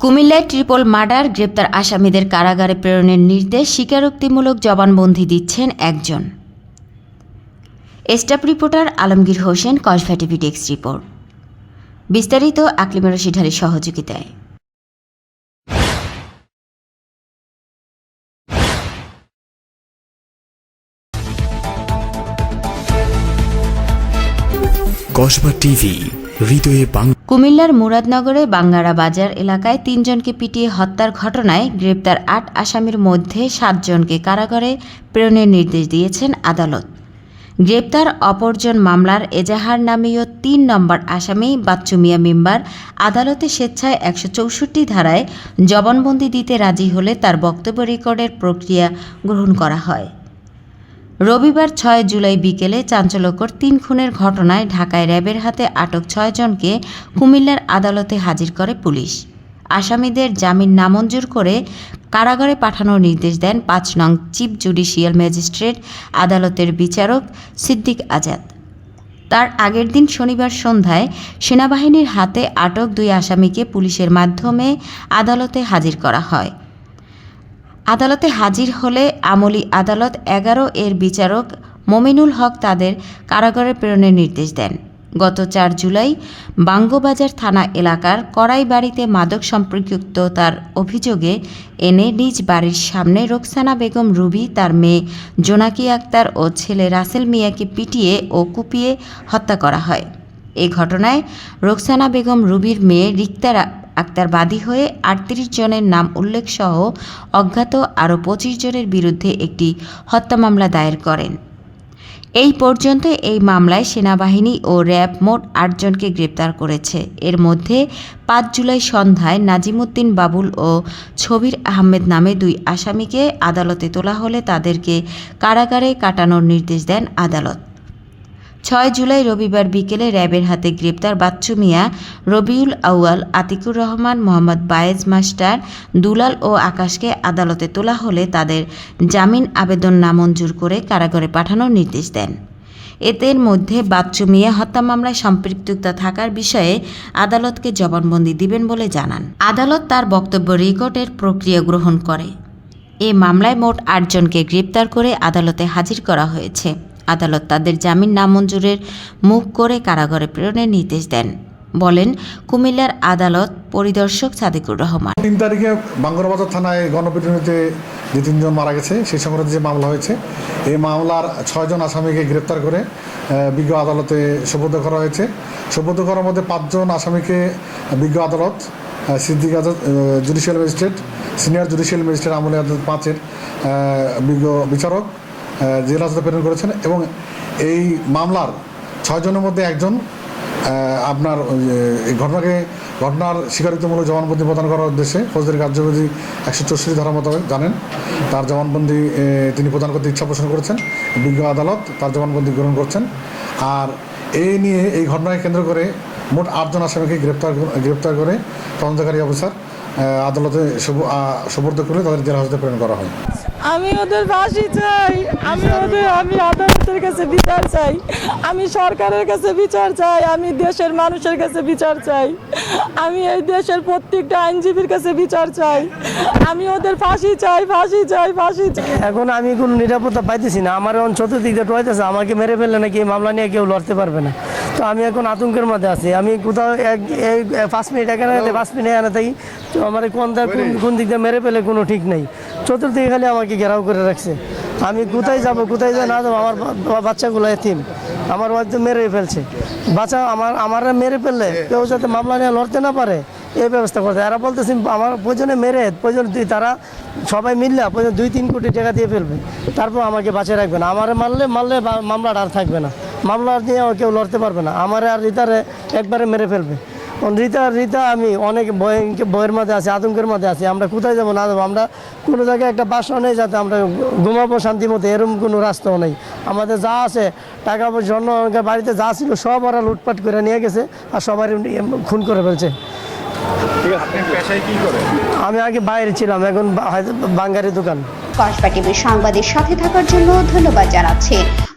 কুমিল্লায় triple murder গ্রেপ্তার আসামিদের কারাগারে প্রেরণের নির্দেশ স্বীকারোক্তিমূলক জবানবন্দি দিচ্ছেন একজন। স্টাফ রিপোর্টার আলমগীর হোসেন কসভা টিভি রিপোর্ট। বিস্তারিত আকলিমা রশিদ সহযোগিতায়। কসবা টিভি, হৃদয়ে বাংলা কুমিল্লার মুরাদনগরে বাঙ্গারা বাজার এলাকায় তিনজনকে পিটিয়ে হত্যার ঘটনায় গ্রেপ্তার আট আসামির মধ্যে সাতজনকে কারাগারে প্রেরণের নির্দেশ দিয়েছেন আদালত। গ্রেপ্তার অপরজন মামলার এজাহার নামীয় তিন নম্বর আসামি বাচ্চু মিয়া মেম্বার আদালতে স্বেচ্ছায় একশো চৌষট্টি ধারায় জবানবন্দি দিতে রাজি হলে তার বক্তব্য রেকর্ডের প্রক্রিয়া গ্রহণ করা হয়। রবিবার ছয় জুলাই বিকেলে চাঞ্চল্যকর তিন খুনের ঘটনায় ঢাকায় র্যাবের হাতে আটক ছয়জনকে কুমিল্লার আদালতে হাজির করে পুলিশ। আসামিদের জামিন নামঞ্জুর করে কারাগারে পাঠানোর নির্দেশ দেন পাঁচ নং চিফ জুডিশিয়াল ম্যাজিস্ট্রেট, আদালতের বিচারক সিদ্দিক আজাদ। তার আগের দিন শনিবার সন্ধ্যায় সেনাবাহিনীর হাতে আটক দুই আসামিকে পুলিশের মাধ্যমে আদালতে হাজির করা হয়। আদালতে হাজির হলে আমলি আদালত এগারো এর বিচারক মমিনুল হক তাদের কারাগারে প্রেরণের নির্দেশ দেন। গত চার জুলাই বাঙ্গবাজার থানা এলাকার কড়াই বাড়িতে মাদক সম্পৃক্ততার অভিযোগে এনে নিজ বাড়ির সামনে রোকসানা বেগম রুবি, তার মেয়ে জোনাকি আক্তার ও ছেলে রাসেল মিয়াকে পিটিয়ে ও কুপিয়ে হত্যা করা হয়। এ ঘটনায় রোকসানা বেগম রুবির মেয়ে রিক্তার আক্তার বাদী হয়ে আটত্রিশ জনের নাম উল্লেখ সহ অজ্ঞাত আরও পঁচিশ জনের বিরুদ্ধে একটি হত্যা মামলা দায়ের করেন। এই পর্যন্ত এই মামলায় সেনাবাহিনী ও র্যাব মোট আটজনকে গ্রেপ্তার করেছে। এর মধ্যে পাঁচ জুলাই সন্ধ্যায় নাজিমুদ্দিন বাবুল ও ছবির আহমেদ নামে দুই আসামিকে আদালতে তোলা হলে তাদেরকে কারাগারে কাটানোর নির্দেশ দেন আদালত। ছয় জুলাই রবিবার বিকেলে র্যাবের হাতে গ্রেপ্তার বাচ্চু মিয়া রবিউল আউয়াল, আতিকুর রহমান, মোহাম্মদ বায়েজ মাস্টার, দুলাল ও আকাশকে আদালতে তোলা হলে তাদের জামিন আবেদন নামঞ্জুর করে কারাগারে পাঠানোর নির্দেশ দেন। এদের মধ্যে বাচ্চু মিয়া হত্যা মামলায় সম্পৃক্ততা থাকার বিষয়ে আদালতকে জবানবন্দি দিবেন বলে জানান। আদালত তার বক্তব্য রেকর্ডের প্রক্রিয়া গ্রহণ করে। এ মামলায় মোট আটজনকে গ্রেপ্তার করে আদালতে হাজির করা হয়েছে। আদালত তাদের জামিন নামঞ্জুরের মুখ করে কারাগারে প্রেরণের নির্দেশ দেন। বলেন, কুমিল্লার আদালত পরিদর্শক সাদিকুর রহমান। তিন তারিখে বাঙ্গরবাজার থানায় গণপিটুনিতে যে তিনজন মারা গেছে, সেই সংক্রান্ত যে মামলা হয়েছে, এই মামলার ছয়জন আসামিকে গ্রেপ্তার করে বিজ্ঞ আদালতে সুপর্দ করা হয়েছে। সুপর্দ করার মধ্যে পাঁচজন আসামিকে বিজ্ঞ আদালত Siddique Azad judicial magistrate, senior judicial magistrate আমলে আদালত পাঁচের বিজ্ঞ বিচারক জেল হাজতে প্রেরণ করেছেন এবং এই মামলার ছয়জনের মধ্যে একজন আপনার এই ঘটনাকে, ঘটনার স্বীকারিতমূলক জবানবন্দি প্রদান করার উদ্দেশ্যে ফৌজদারি কার্যবিধি একশো চৌষট্টি ধারা মোতাবেক জানেন। তার জবানবন্দি তিনি প্রদান করতে ইচ্ছা পোষণ করেছেন। বিজ্ঞ আদালত তার জবানবন্দি গ্রহণ করছেন। আর এই নিয়ে এই ঘটনাকে কেন্দ্র করে মোট আটজন আসামিকে গ্রেপ্তার গ্রেপ্তার করে তদন্তকারী অফিসার আদালতে সুপ- সুপর্দ করে তাদের জেলা হাজতে প্রেরণ করা হয়। আমি ওদের ফাঁসি চাই। আমি ওদের, আমি আদালতের কাছে বিচার চাই। আমি সরকারের কাছে বিচার চাই। আমি দেশের মানুষের কাছে বিচার চাই। আমি এই দেশের প্রত্যেকটা আইনজীবীর কাছে বিচার চাই। আমি ওদের ফাঁসি চাই ফাঁসি চাই ফাঁসি চাই। এখন আমি কোনো নিরাপত্তা পাইতেছি না। আমার এখন চতুর্দিক দিয়ে টোয়াইতেছে আমাকে মেরে ফেললে নাকি মামলা নিয়ে কেউ লড়তে পারবে না। তো আমি এখন আতঙ্কের মধ্যে আছি। আমি কোথাও এক এই পাঁচ মিনিট এখানে পাঁচ মিনিট এখানে থাকি। তো আমার কোন কোন- দিক দিয়ে মেরে ফেলে কোনো ঠিক নেই। চতুর্দিকে খালি আমাকে ঘেরাও করে রাখছে। আমি কোথায় যাব, কোথায় যাই না যাব, আমার বাচ্চাগুলো এতিম। আমার হয়তো মেরে ফেলছে। বাচ্চা আমার আমার মেরে ফেললে কেউ যাতে মামলা নিয়ে লড়তে না পারে, এই ব্যবস্থা করতে এরা বলতেছি, আমার প্রয়োজনে মেরে, প্রয়োজনে দুই তারা সবাই মিললে প্রয়োজন দুই তিন কোটি টাকা দিয়ে ফেলবে। তারপর আমাকে বাঁচিয়ে রাখবে না। আমার মারলে মারলে মামলাটা আর থাকবে না। মামলা নিয়ে কেউ লড়তে পারবে না। আমার আর রিতারে একবারে মেরে ফেলবে। রিতা রিতা আমি অনেক ভয়, ভয়ের মধ্যে আছি, আতঙ্কের মধ্যে আছি। আমরা কোথায় যাব, না যাব? আমরা কোনো জায়গায় একটা বাসা নেই যাতে আমরা ঘুমাবো শান্তি মতো এরকম কোনো রাস্তাও নেই। আমাদের যা আছে, টাকা পয়সা অন্য বাড়িতে যা ছিল সব ওরা লুটপাট করে নিয়ে গেছে আর সবাই খুন করে ফেলছে। আমি আগে বাইরে ছিলাম, এখন বাঙ্গারি দোকান। কসবা সংবাদের সাথে থাকার জন্য ধন্যবাদ জানাচ্ছি।